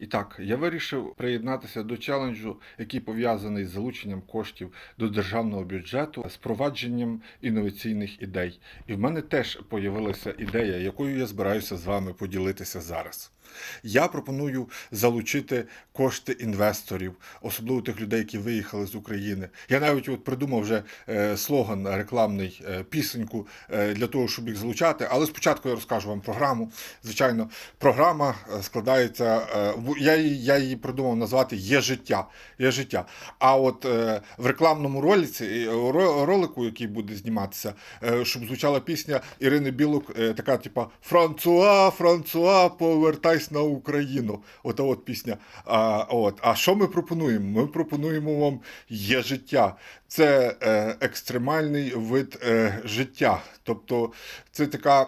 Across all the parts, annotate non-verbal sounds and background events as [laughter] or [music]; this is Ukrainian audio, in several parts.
І так, я вирішив приєднатися до челенджу, який пов'язаний з залученням коштів до державного бюджету з провадженням інноваційних ідей. І в мене теж появилася ідея, якою я збираюся з вами поділитися зараз. Я пропоную залучити кошти інвесторів, особливо тих людей, які виїхали з України. Я навіть от придумав вже е, слоган рекламний е, пісеньку е, для того, щоб їх залучати. Але спочатку я розкажу вам програму. Звичайно, програма складається. в- я, я її придумав назвати Є життя. Є життя. А от е, в рекламному ролиці, е, ролику, який буде зніматися, е, щоб звучала пісня Ірини Білок, е, така, типа Франсуа, Франсуа, повертайся на Україну. Ота от пісня. А, от. а що ми пропонуємо? Ми пропонуємо вам є життя. Це е, екстремальний вид е, життя. Тобто це така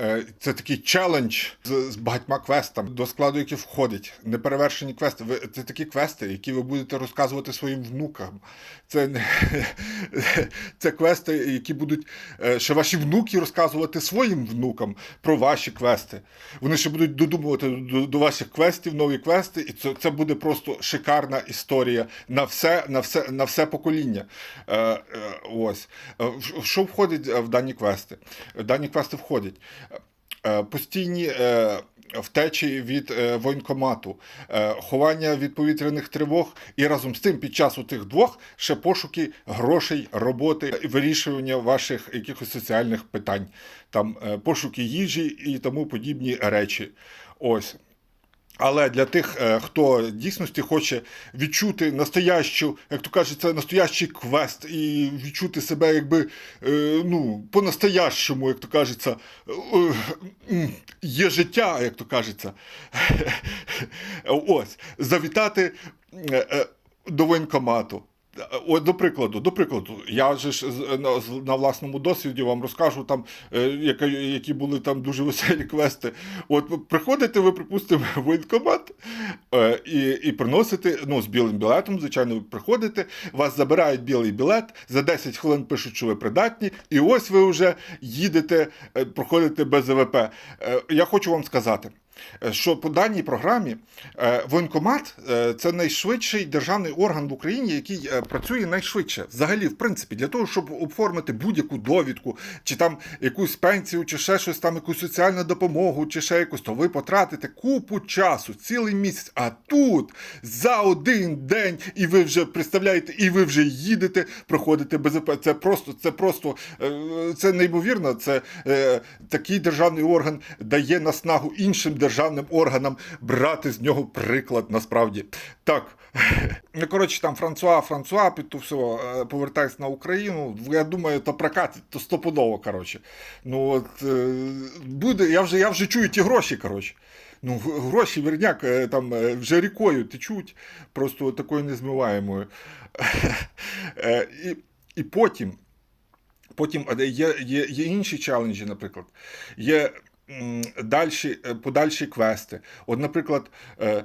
е, це такий челендж з, з багатьма квестами, до складу яких входить неперевершені квести. Ви це такі квести, які ви будете розказувати своїм внукам. Це [laughs] це квести, які будуть е, ще ваші внуки розказувати своїм внукам про ваші квести. Вони ще будуть додумувати до, до ваших квестів нові квести, і це, це буде просто шикарна історія на все, на все, на все покоління. Е, ось. Що входить в дані квести? В дані квести входять е, постійні. е, Втечі від е, воєнкомату, ховання від повітряних тривог, і разом з тим, під час тих двох ще пошуки грошей, роботи, вирішування ваших якихось соціальних питань, там пошуки їжі і тому подібні речі. Ось. Але для тих, е, хто дійсності хоче відчути настоящу, як то кажеться, настоящий квест і відчути себе якби е, ну, по-настоящому, як то кажеться, е, є життя, як то кажеться. [laughs] Ось, завітати до воєнкомату. От, до прикладу, до прикладу, я же ж на, на власному досвіді вам розкажу там, е, яка- які були там дуже веселі квести. От приходите, ви, припустимо, в воєнкомат е, і, і приносите, ну, з білим білетом, звичайно, ви приходите, вас забирають білий білет, за 10 хвилин пишуть, що ви придатні, і ось ви вже їдете, е, проходите без ВВП. Е, Я хочу вам сказати. Е, Що по даній програмі е, воєнкомат е, це найшвидший державний орган в Україні, який працює найшвидше. Взагалі, в принципі, для того, щоб оформити будь-яку довідку, чи там якусь пенсію, чи ще щось там, якусь соціальну допомогу, чи ще якось, то ви потратите купу часу, цілий місяць. А тут за один день, і ви вже представляєте, і ви вже їдете, проходите БЗП. Це просто, це просто це неймовірно. Це такий державний орган дає наснагу іншим державним органам брати з нього приклад насправді. Так. Ну, коротше, там Франсуа, Франсуа, під то все, повертайся на Україну. Я думаю, то прокатить, то стопудово, коротше. Ну, от, е, буде, я вже, я вже чую ті гроші, коротше. Ну, гроші, верняк, е, там е, вже рікою течуть, просто такою незмиваємою. [laughs] І, і потім, потім є, є, є інші челенджі, наприклад. Є дальші, е, подальші квести. От, наприклад, е,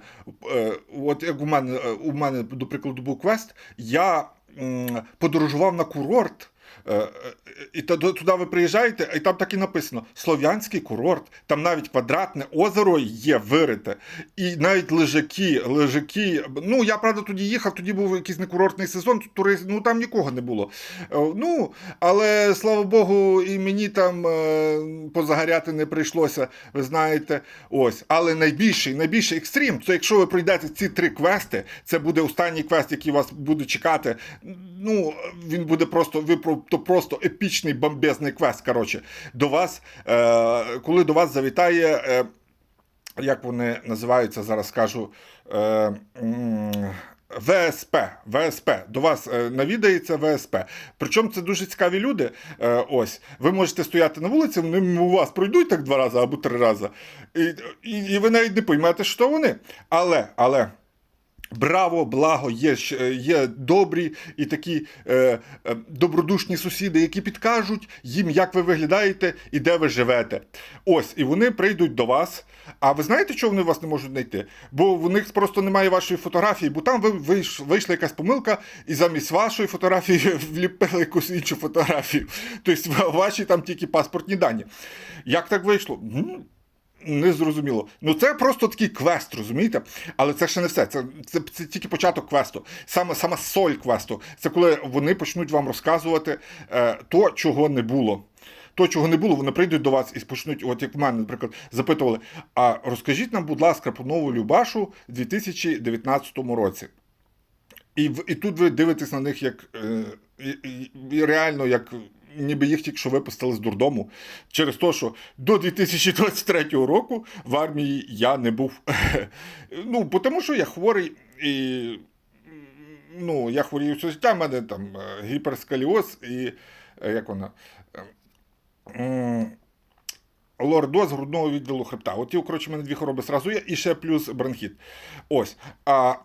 е, от як у мене, у мене, до прикладу, був квест, я подорожував на курорт. Е, е, І туди ви приїжджаєте, і там так і написано: Слов'янський курорт, там навіть квадратне озеро є вирите, і навіть лежаки, лежаки. Ну, я правда тоді їхав, тоді був якийсь не курортний сезон, турист, ну там нікого не було. Е, Ну, але слава Богу, і мені там позагоряти не прийшлося, ви знаєте. Ось. Але найбільший, найбільший екстрім, це якщо ви пройдете ці три квести, це буде останній квест, який вас буде чекати. Ну, він буде просто, ви то просто епічний бомбезний квест. Коротше, до вас, е, коли до вас завітає. Е, як вони називаються, зараз скажу. Е, ВСП, ВСП, до вас е, навідається ВСП. Причому це дуже цікаві люди. Е, ось, ви можете стояти на вулиці, вони мимо вас пройдуть так два рази або три рази, і, і, і ви навіть не поймете, що вони. Але, але. Браво, благо, є, щ- є добрі і такі е, е, добродушні сусіди, які підкажуть їм, як ви виглядаєте і де ви живете. Ось, і вони прийдуть до вас. А ви знаєте, чого вони вас не можуть знайти? Бо в них просто немає вашої фотографії, бо там ви вийш- вийшла якась помилка, і замість вашої фотографії [laughs] вліпили якусь іншу фотографію. Тобто ваші там тільки паспортні дані. Як так вийшло? Не зрозуміло. Ну це просто такий квест, розумієте? Але це ще не все. Це, це, це тільки початок квесту. Саме сама соль квесту. Це коли вони почнуть вам розказувати е, то, чого не було. То, чого не було, вони прийдуть до вас і почнуть, от як в мене, наприклад, запитували: а розкажіть нам, будь ласка, про нову Любашу в 2019 році. І, і тут ви дивитесь на них як е, і, і реально, як ніби їх тільки що випустили з дурдому. Через те, що до 2023 року в армії я не був. [laughs] ну, тому що я хворий і. Ну, я хворію все життя, в мене там е, гіперскаліоз і. е, Як вона? М, Лордоз грудного відділу хребта. От ті, коротше, в мене дві хвороби зразу є, і ще плюс бронхіт. Ось. А,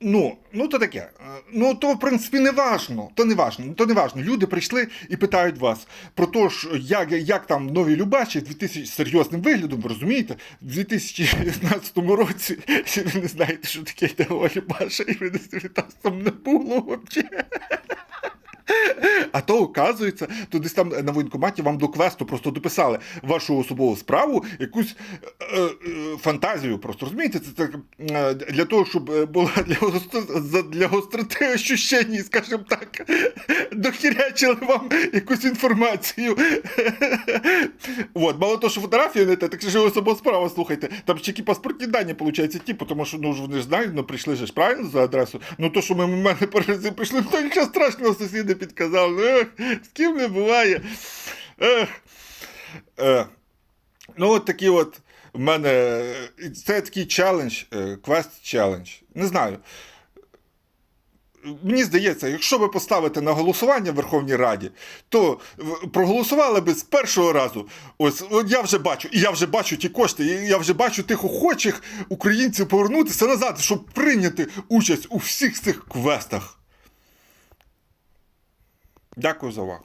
Ну, ну то таке. Е, Ну, то, в принципі, не важно. То не важно. То не важно. Люди прийшли і питають вас про те, як, як там нові Любаші 2000, з серйозним виглядом, ви розумієте, в 2019 році ви не знаєте, що таке нова Любаша, і ви не там не було взагалі. А то, оказується, то десь там на воєнкоматі вам до квесту просто дописали вашу особову справу, якусь е, е, фантазію. Просто розумієте, це так е, для того, щоб е, була [laughs] для, для гостроти ощущень, скажімо так, [laughs] дохірячили вам якусь інформацію. [laughs] От, мало того, що фотографію не те, так й особова справа, слухайте. Там ще які паспортні дані, виходить, ті, тому що ну, вони ж знають, ну прийшли ж правильно за адресу. Ну то, що ми в мене прийшли, то нічого страшного сусіди підказав. Ну, ех, з ким не буває. Ех. Е. Ну, от такі от в мене. е, Це такий челендж, квест челендж. Не знаю. Мені здається, якщо ви поставите на голосування в Верховній Раді, то проголосували би з першого разу. Ось от я вже бачу, і я вже бачу ті кошти, і я вже бачу тих охочих українців повернутися назад, щоб прийняти участь у всіх цих квестах. Дякую за увагу.